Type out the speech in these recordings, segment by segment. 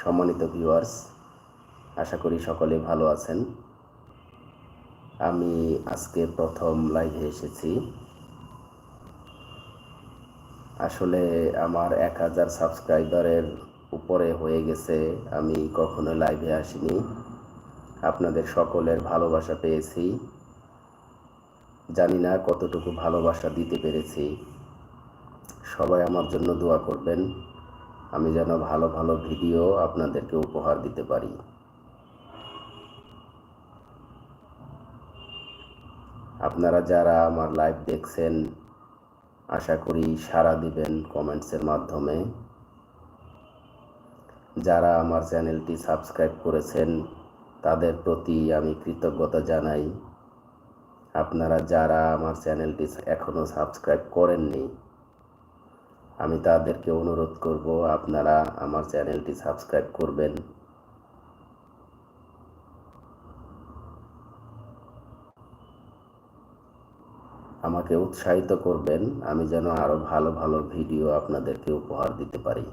সম্মানিত ভিউয়ার্স আশা করি সকলে ভালো আছেন। আমি আজকে প্রথম লাইভে এসেছি। আসলে আমার এক হাজার সাবস্ক্রাইবারের উপরে হয়ে গেছে, আমি কখনো লাইভে আসিনি। আপনাদের সকলের ভালোবাসা পেয়েছি। জানি না কতটুকু ভালোবাসা দিতে পেরেছি। সবাই আমার জন্য দোয়া করবেন। আমি যেন ভালো ভালো ভিডিও আপনাদেরকে উপহার দিতে পারি। আপনারা যারা আমার লাইভ দেখছেন, আশা করি সাড়া দিবেন কমেন্টসের মাধ্যমে। যারা আমার চ্যানেলটি সাবস্ক্রাইব করেছেন, তাদের প্রতি আমি কৃতজ্ঞতা জানাই। আপনারা যারা আমার চ্যানেলটি এখনও সাবস্ক্রাইব করেননি আমি তাদেরকে অনুরোধ করব, আপনারা আমার চ্যানেলটি সাবস্ক্রাইব করবেন। আমাকে উৎসাহিত করবেন, আমি যেন আরও ভালো ভালো ভিডিও আপনাদেরকে উপহার দিতে পারি।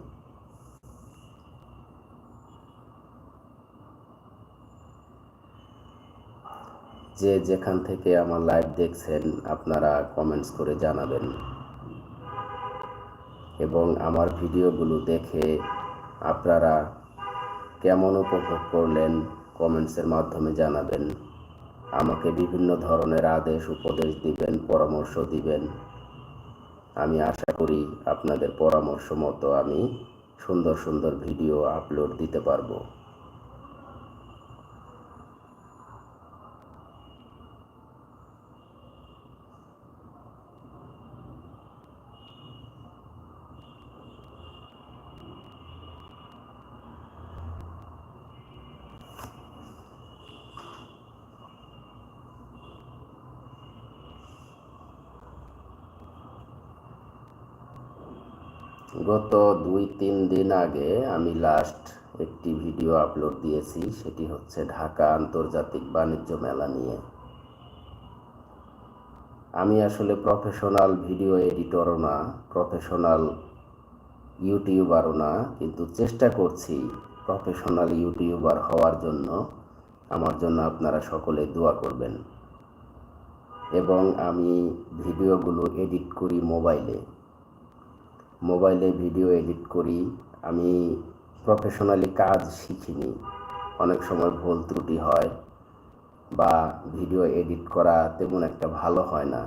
যে যেখান থেকে আমার লাইভ দেখছেন, আপনারা কমেন্টস করে জানাবেন। এবং আমার ভিডিওগুলো দেখে আপনারা কেমন উপভোগ করলেন কমেন্টসের মাধ্যমে জানাবেন। আমাকে বিভিন্ন ধরনের আদেশ, উপদেশ দিবেন, পরামর্শ দিবেন। আমি আশা করি আপনাদের পরামর্শ মতো আমি সুন্দর সুন্দর ভিডিও আপলোড দিতে পারব। গত দুই, তিন দিন আগে আমি লাস্ট একটি ভিডিও আপলোড দিয়েছি, সেটি হচ্ছে ঢাকা আন্তর্জাতিক বাণিজ্য মেলা নিয়ে। আমি আসলে প্রফেশনাল ভিডিও এডিটরও না প্রফেশনাল ইউটিউবারও না, কিন্তু চেষ্টা করছি প্রফেশনাল ইউটিউবার হওয়ার জন্য। আমার জন্য আপনারা সকলে দোয়া করবেন। এবং আমি ভিডিওগুলো এডিট করি মোবাইলে মোবাইলে ভিডিও এডিট করি, আমি প্রফেশনালি কাজ শিখিনি। অনেক সময় ভুল ত্রুটি হয় বা ভিডিও এডিট করা তেমন একটা ভালো হয় না।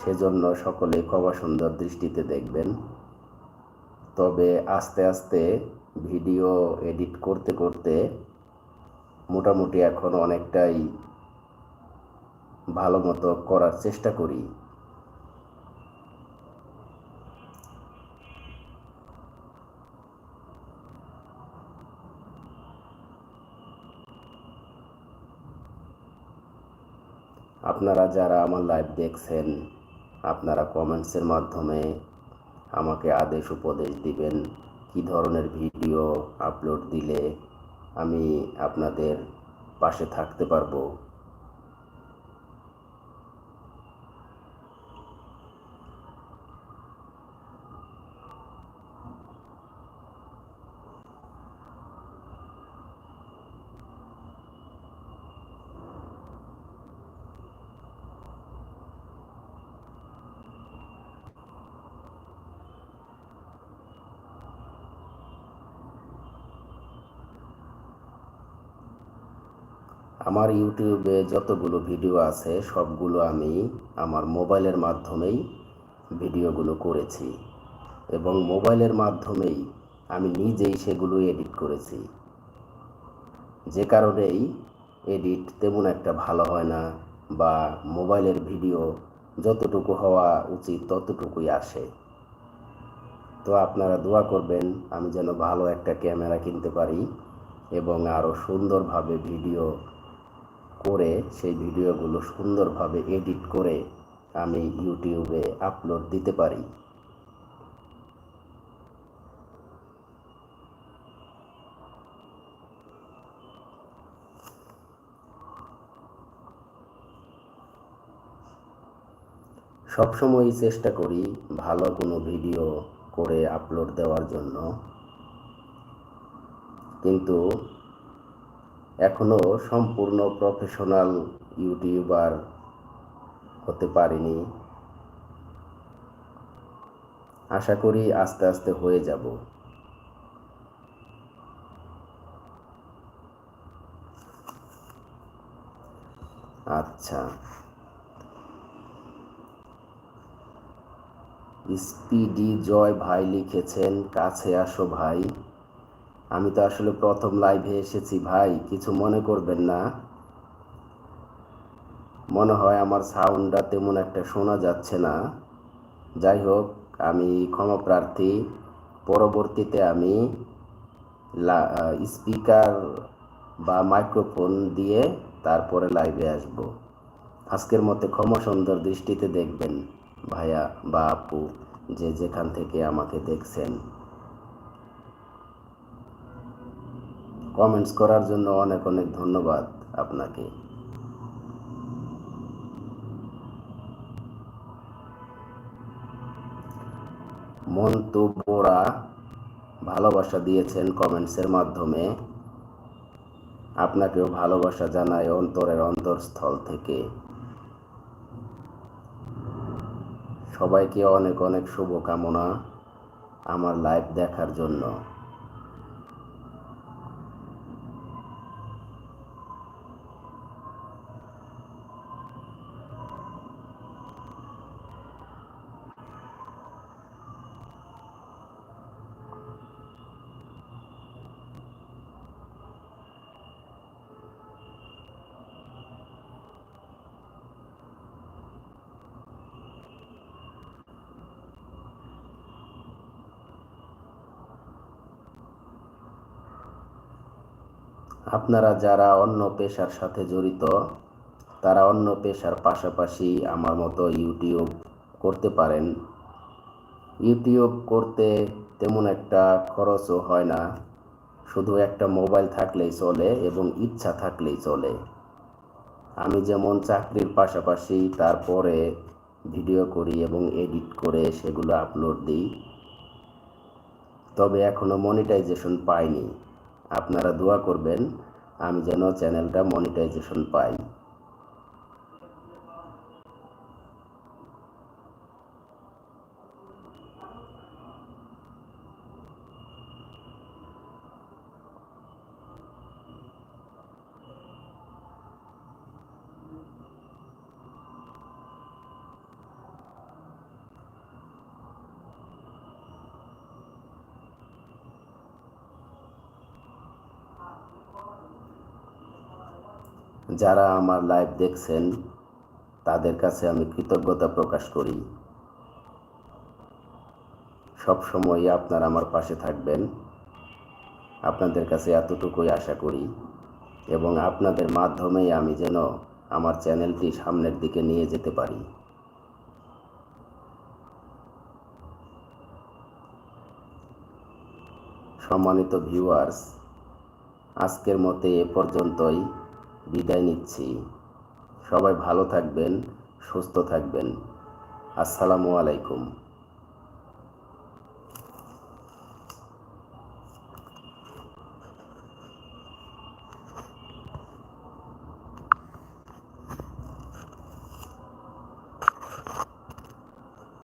সেজন্য সকলে কবা সুন্দর দৃষ্টিতে দেখবেন। তবে আস্তে আস্তে ভিডিও এডিট করতে করতে মোটামুটি এখন অনেকটাই ভালো মতো করার চেষ্টা করি। আপনারা যারা আমার লাইভ দেখছেন, আপনারা কমেন্টসের মাধ্যমে আমাকে আদেশ উপদেশ দিবেন কি ধরনের ভিডিও আপলোড দিলে আমি আপনাদের পাশে থাকতে পারব। আমার ইউটিউবে যতগুলো ভিডিও আছে, সবগুলো আমি আমার মোবাইলের মাধ্যমেই ভিডিওগুলো করেছি এবং মোবাইলের মাধ্যমেই আমি নিজেই সেগুলো এডিট করেছি। যে কারণেই এডিট তেমন একটা ভালো হয় না বা মোবাইলের ভিডিও যতটুকু হওয়া উচিত ততটুকুই আসে। তো আপনারা দোয়া করবেন আমি যেন ভালো একটা ক্যামেরা কিনতে পারি এবং আরও সুন্দরভাবে ভিডিও করে সেই ভিডিওগুলো সুন্দরভাবে এডিট করে আমি ইউটিউবে আপলোড দিতে পারি। সবসময়ই চেষ্টা করি ভালো কোনো ভিডিও করে আপলোড দেওয়ার জন্য। কিন্তু এখনও সম্পূর্ণ প্রফেশনাল ইউটিউবার হতে পারিনি। আশা করি আস্তে আস্তে হয়ে যাব। আচ্ছা। স্পিডি জয় ভাই লিখেছেন, কাছে আসো ভাই। আমি তো আসলে প্রথম লাইভে এসেছি ভাই, কিছু মনে করবেন না। মনে হয় আমার সাউন্ডটা তেমন একটা শোনা যাচ্ছে না। যাই হোক, আমি ক্ষমা প্রার্থী। পরবর্তীতে আমি স্পিকার বা মাইক্রোফোন দিয়ে তারপরে লাইভে আসব। আজকের মতে ক্ষমা সুন্দর দৃষ্টিতে দেখবেন ভাইয়া বা আপু, যে যেখান থেকে আমাকে দেখছেন। কমেন্টস করার জন্য অনেক অনেক ধন্যবাদ আপনাকে। মন্তব্যরা ভালোবাসা দিয়েছেন কমেন্টসের মাধ্যমে। আপনাকেও ভালোবাসা জানায় অন্তরের অন্তরস্থল থেকে। সবাইকে অনেক অনেক শুভকামনা আমার লাইভ দেখার জন্য। আপনারা যারা অন্য পেশার সাথে জড়িত, তারা অন্য পেশার পাশাপাশি আমার মতো ইউটিউব করতে পারেন। ইউটিউব করতে তেমন একটা খরচও হয় না। শুধু একটা মোবাইল থাকলেই চলে এবং ইচ্ছা থাকলেই চলে। আমি যেমন চাকরির পাশাপাশি তারপরে ভিডিও করি এবং এডিট করে সেগুলো আপলোড দিই, তবে এখনও মনিটাইজেশন পাইনি। আপনারা দোয়া করবেন আমি যেন চ্যানেলটা মনিটাইজেশন পাই। যারা আমার লাইভ দেখছেন, তাদের কাছে আমি কৃতজ্ঞতা প্রকাশ করি। সব সময় আপনারা আমার পাশে থাকবেন। আপনাদের কাছে এতটুকুই আশা করি এবং আপনাদের মাধ্যমেই আমি যেন আমার চ্যানেলটি সামনের দিকে নিয়ে যেতে পারি। সম্মানিত ভিউয়ার্স আজকের মতে এ পর্যন্তই। বিদায় নিচ্ছি। সবাই ভালো থাকবেন সুস্থ থাকবেন। আসসালামু আলাইকুম।